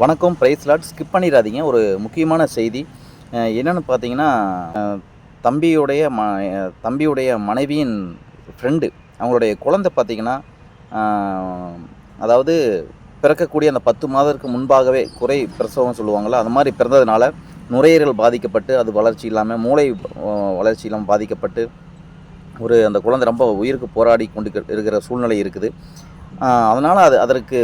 வணக்கம் price lot skip பண்ணிடாதீங்க. ஒரு முக்கியமான செய்தி. என்னென்னு பார்த்தீங்கன்னா தம்பியுடைய ம தம்பியுடைய மனைவியின் ஃப்ரெண்டு அவங்களுடைய குழந்தை பார்த்தீங்கன்னா அதாவது பிறக்கக்கூடிய அந்த பத்து மாதத்துக்கு முன்பாகவே குறை பிரசவம் சொல்லுவாங்கள்ல அந்த மாதிரி பிறந்ததுனால நுரையீரல் பாதிக்கப்பட்டு அது வளர்ச்சி இல்லாமல் மூளை வளர்ச்சி இல்லாமல் பாதிக்கப்பட்டு ஒரு அந்த குழந்தை ரொம்ப உயிருக்கு போராடி கொண்டு இருக்கிற சூழ்நிலை இருக்குது. அதனால் அது அதற்கு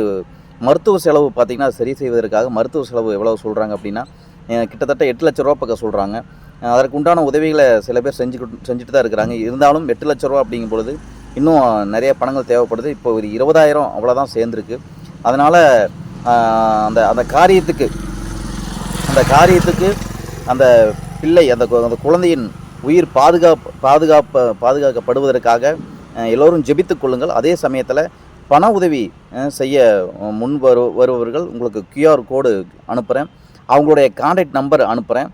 மருத்துவ செலவு பார்த்திங்கன்னா சரி செய்வதற்காக மருத்துவ செலவு எவ்வளோ சொல்கிறாங்க அப்படின்னா கிட்டத்தட்ட எட்டு லட்ச ரூபா பக்கம் சொல்கிறாங்க அதற்கு உண்டான உதவிகளை சில பேர் செஞ்சு செஞ்சுட்டு தான் இருக்கிறாங்க. இருந்தாலும் எட்டு லட்ச ரூபா அப்படிங்கும் பொழுது இன்னும் நிறைய பணங்கள் தேவைப்படுது. இப்போ ஒரு இருபதாயிரம் அவ்வளோதான் சேர்ந்துருக்கு. அதனால் அந்த அந்த காரியத்துக்கு அந்த காரியத்துக்கு அந்த பிள்ளை அந்த கு- அந்த குழந்தையின் உயிர் பாதுகாப்பு பாதுகாப்பு பாதுகாக்கப்படுவதற்காக எல்லோரும் ஜெபித்துக் கொள்ளுங்கள். அதே சமயத்தில் பண உதவி செய்ய முன் வரு வருபவர்கள் உங்களுக்கு கியூஆர் கோடு அனுப்புகிறேன் அவங்களுடைய கான்டாக்ட் நம்பர் அனுப்புகிறேன்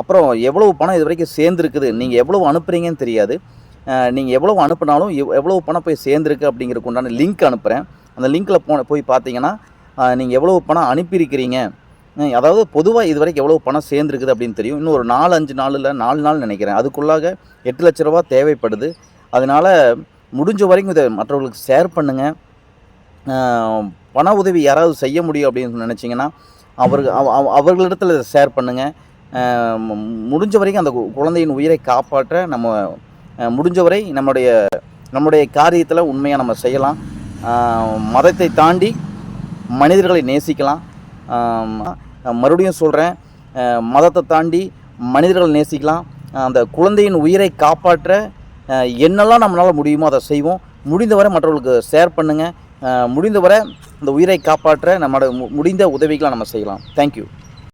அப்புறம் எவ்வளவு பணம் இது வரைக்கும் சேர்ந்துருக்குது? நீங்கள் எவ்வளவு அனுப்புகிறீங்கன்னு தெரியாது. நீங்கள் எவ்வளவு அனுப்புனாலும் எவ் எவ்வளவு பணம் போய் சேர்ந்துருக்கு அப்படிங்கிறதுக்கு உண்டான லிங்க் அனுப்புகிறேன் அந்த லிங்க்கில் போன போய் பார்த்தீங்கன்னா நீங்கள் எவ்வளவு பணம் அனுப்பியிருக்கிறீங்க? அதாவது பொதுவாக இது வரைக்கும் எவ்வளோ பணம் சேர்ந்துருக்குது அப்படின்னு தெரியும். இன்னும் ஒரு நாலு அஞ்சு நாளில் நாலு நாள் நினைக்கிறேன். அதுக்குள்ளாக எட்டு லட்ச ரூபா தேவைப்படுது. அதனால் முடிஞ்ச வரைக்கும் இதை மற்றவர்களுக்கு ஷேர் பண்ணுங்கள் பண உதவி யாராவது செய்ய முடியும் அப்படின்னு நினச்சிங்கன்னா அவர்கள் அவ- அவ- அவர்களிடத்தில் இதை ஷேர் பண்ணுங்கள் முடிஞ்ச வரைக்கும் அந்த கு- குழந்தையின் உயிரை காப்பாற்ற நம்ம முடிஞ்சவரை முடிஞ்ச வரை நம்முடைய நம்முடைய காரியத்தில் உண்மையாக நம்ம செய்யலாம். மதத்தை தாண்டி மனிதர்களை நேசிக்கலாம். மறுபடியும் சொல்கிறேன் மதத்தை தாண்டி மனிதர்களை நேசிக்கலாம். அந்த குழந்தையின் உயிரை காப்பாற்ற என்னெல்லாம் நம்மளால் முடியுமோ அதை செய்வோம். முடிந்தவரை மற்றவர்களுக்கு ஷேர் பண்ணுங்கள் முடிந்தவரை இந்த உயிரை காப்பாற்ற நம்மளோட மு- முடிந்த உதவிகளை நம்ம செய்யலாம். தேங்க்யூ